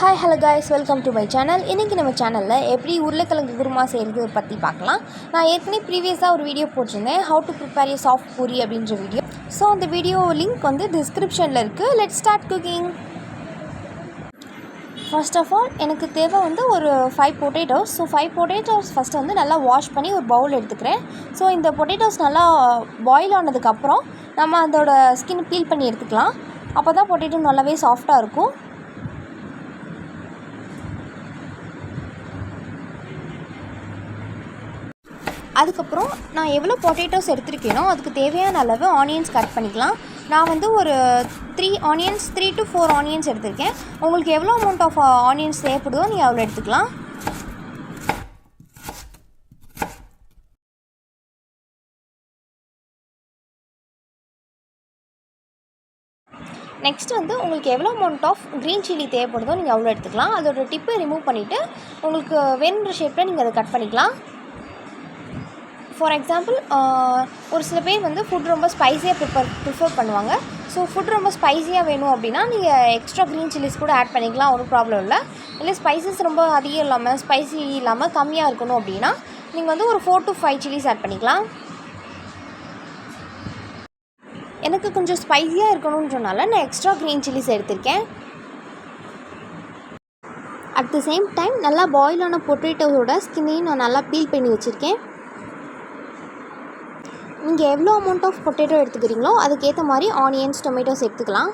Hi hello guys welcome to my channel இன்றைக்கி நம்ம சேனலில் எப்படி உருளைக்கிழங்கு குருமா செய்கிறது பற்றி பார்க்கலாம். நான் ஏற்கனவே ப்ரீவியஸாக ஒரு வீடியோ போட்டிருந்தேன். How to prepare a soft puri அப்படின்ற வீடியோ ஸோ அந்த வீடியோ லிங்க் வந்து டிஸ்கிரிப்ஷனில் இருக்குது let start cooking first of all எனக்கு தேவை வந்து ஒரு five potatoes so five potatoes first வந்து நல்லா வாஷ் பண்ணி ஒரு பவுல் எடுத்துக்கிறேன். ஸோ இந்த பொட்டேட்டோஸ் நல்லா பாயில் ஆனதுக்கப்புறம் நம்ம அதோட ஸ்கின் பீல் பண்ணி எடுத்துக்கலாம். அப்போ தான் பொட்டேட்டோ நல்லாவே சாஃப்டாக இருக்கும். அதுக்கப்புறம் நான் எவ்வளோ பொட்டேட்டோஸ் எடுத்திருக்கேனோ அதுக்கு தேவையான அளவு ஆனியன்ஸ் கட் பண்ணிக்கலாம். நான் வந்து ஒரு three onions three to four onions எடுத்திருக்கேன். உங்களுக்கு எவ்வளோ அமௌண்ட் ஆஃப் ஆனியன்ஸ் தேவைப்படுதோ நீங்கள் அவ்வளோ எடுத்துக்கலாம். நெக்ஸ்ட் வந்து உங்களுக்கு எவ்வளோ அமௌண்ட் ஆஃப் க்ரீன் சில்லி தேவைப்படுதோ நீங்கள் அவ்வளோ எடுத்துக்கலாம். அதோட டிப்பை ரிமூவ் பண்ணிவிட்டு உங்களுக்கு வேணுன்ற ஷேப்பில் நீங்கள் அதை கட் பண்ணிக்கலாம். ஃபார் எக்ஸாம்பிள் uh, ஒரு சில பேர் வந்து ஃபுட் ரொம்ப ஸ்பைஸியாக ப்ரிப்பர் ப்ரிஃபர் பண்ணுவாங்க. ஸோ ஃபுட் ரொம்ப ஸ்பைஸியாக வேணும் அப்படின்னா நீங்கள் எக்ஸ்ட்ரா க்ரீன் சில்லிஸ் கூட ஆட் பண்ணிக்கலாம் ஒன்றும் ப்ராப்ளம் இல்லை. இல்லை ஸ்பைசஸ் ரொம்ப அதிகம் இல்லாமல் ஸ்பைசி இல்லாமல் கம்மியாக இருக்கணும் அப்படின்னா நீங்கள் வந்து ஒரு four to five chillies add பண்ணிக்கலாம். எனக்கு கொஞ்சம் ஸ்பைஸியாக இருக்கணுன்றனால நான் எக்ஸ்ட்ரா க்ரீன் சில்லிஸ் எடுத்திருக்கேன். அட் த சேம் டைம் நல்லா பாயில் ஆன பொட்டேட்டோவோட ஸ்கின்னையும் நான் நல்லா பீல் பண்ணி வச்சுருக்கேன். நீங்கள் எவ்வளோ அமௌண்ட் ஆஃப் பொட்டேட்டோ எடுத்துக்கிறீங்களோ அதுக்கேற்ற மாதிரி ஆனியன்ஸ் டொமேட்டோஸ் எடுத்துக்கலாம்.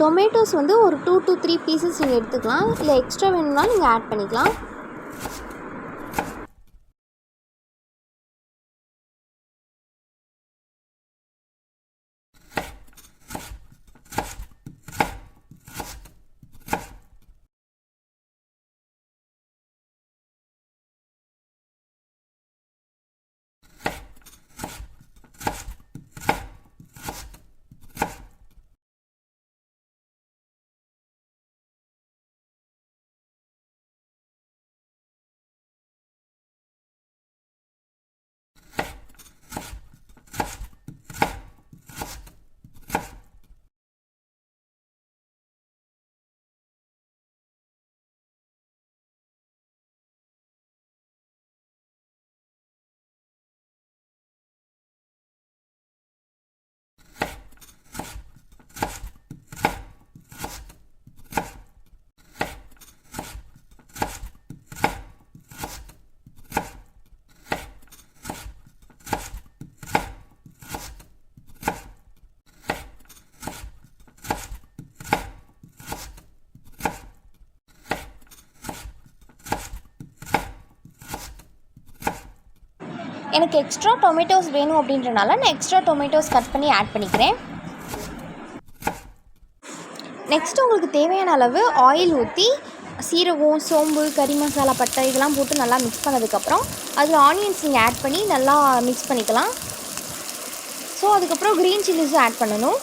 டொமேட்டோஸ் வந்து ஒரு டூ டு த்ரீ பீசஸ் நீங்கள் எடுத்துக்கலாம். இல்லை எக்ஸ்ட்ரா வேணும்னா நீங்கள் ஆட் பண்ணிக்கலாம். எனக்கு எக்ஸ்ட்ரா டொமேட்டோஸ் வேணும் அப்படின்றனால நான் எக்ஸ்ட்ரா டொமேட்டோஸ் கட் பண்ணி ஆட் பண்ணிக்கிறேன். நெக்ஸ்ட் உங்களுக்கு தேவையான அளவு ஆயில் ஊற்றி சீரகம் சோம்பு கறி மசாலா பட்டை இதெல்லாம் போட்டு நல்லா மிக்ஸ் பண்ணதுக்கப்புறம் அதில் ஆனியன்ஸ் நீங்கள் ஆட் பண்ணி நல்லா மிக்ஸ் பண்ணிக்கலாம். ஸோ அதுக்கப்புறம் க்ரீன் சில்லிஸும் ஆட் பண்ணணும்.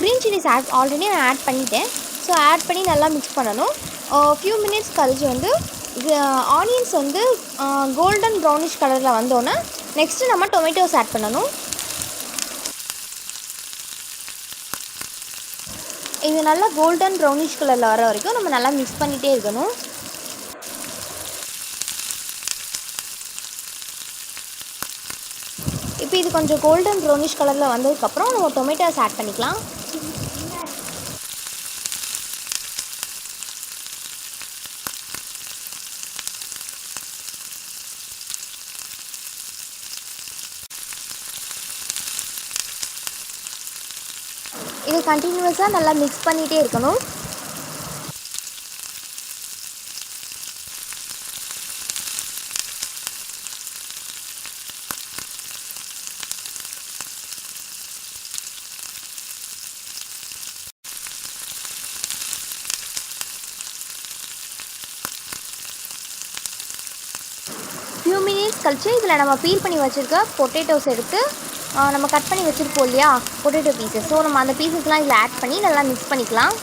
க்ரீன் சில்லிஸ் ஆட் ஆல்ரெடி நான் ஆட் பண்ணிட்டேன். ஸோ ஆட் பண்ணி நல்லா மிக்ஸ் பண்ணணும். ஃபியூ மினிட்ஸ் கழிச்சு வந்து ஆனியன்ஸ் வந்து கோல்டன் ப்ரௌனிஷ் கலரில் வந்தோன்னே நெக்ஸ்ட்டு நம்ம டொமேட்டோஸ் ஆட் பண்ணணும். இது நல்லா கோல்டன் ப்ரௌனிஷ் கலரில் வர வரைக்கும் நம்ம நல்லா மிக்ஸ் பண்ணிகிட்டே இருக்கணும். இப்போ இது கொஞ்சம் கோல்டன் ப்ரௌனிஷ் கலரில் வந்ததுக்கப்புறம் நம்ம டொமேட்டோஸ் ஆட் பண்ணிக்கலாம். இது கண்டினியூஸாக நல்லா மிக்ஸ் பண்ணிகிட்டே இருக்கணும். ஃபியூ மினிட்ஸ் கழிச்சு இதில் நம்ம பீல் பண்ணி வச்சுருக்க பொட்டேட்டோஸ் எடுத்து நம்ம கட் பண்ணி வச்சுருப்போம் இல்லையா? பொட்டேட்டோ பீசஸ் ஸோ நம்ம அந்த பீசஸ்லாம் இதில் ஆட் பண்ணி நல்லா மிக்ஸ் பண்ணிக்கலாம்.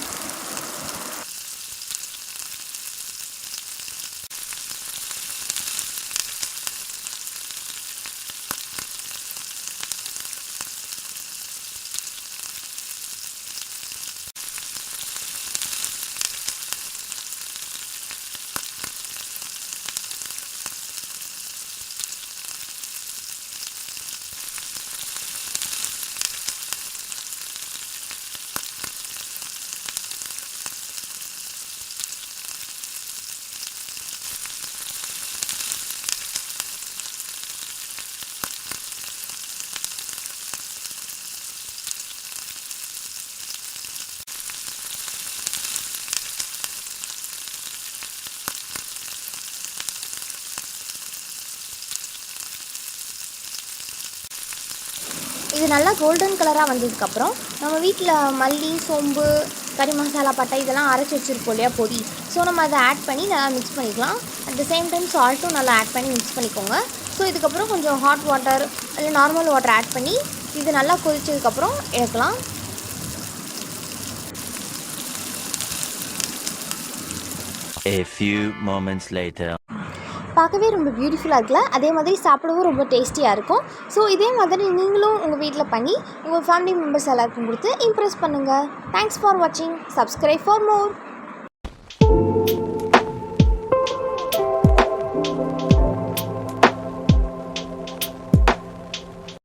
இது நல்லா கோல்டன் கலராக வந்ததுக்கப்புறம் நம்ம வீட்டில் மல்லி சோம்பு கறி மசாலா பட்டை இதெல்லாம் அரைச்சி வச்சுருப்போம் இல்லையா பொடி. ஸோ நம்ம அதை ஆட் பண்ணி நல்லா மிக்ஸ் பண்ணிக்கலாம். அட் த சேம் டைம் சால்ட்டும் நல்லா ஆட் பண்ணி மிக்ஸ் பண்ணிக்கோங்க. ஸோ இதுக்கப்புறம் கொஞ்சம் ஹாட் வாட்டர் இல்லை நார்மல் வாட்டர் ஆட் பண்ணி இது நல்லா கொதிச்சதுக்கப்புறம் எடுக்கலாம் A few moments later. பார்க்கவே ரொம்ப பியூட்டிஃபுல்லாக இருக்குல்ல? அதே மாதிரி சாப்பிடவும் ரொம்ப டேஸ்டியாக இருக்கும். ஸோ இதே மாதிரி நீங்களும் உங்கள் வீட்டில் பண்ணி உங்கள் ஃபேமிலி மெம்பர்ஸ் எல்லாருக்கும் கொடுத்து இம்ப்ரெஸ் பண்ணுங்கள் தேங்க்ஸ் ஃபார் வாட்சிங் சப்ஸ்கிரைப் ஃபார் மோர்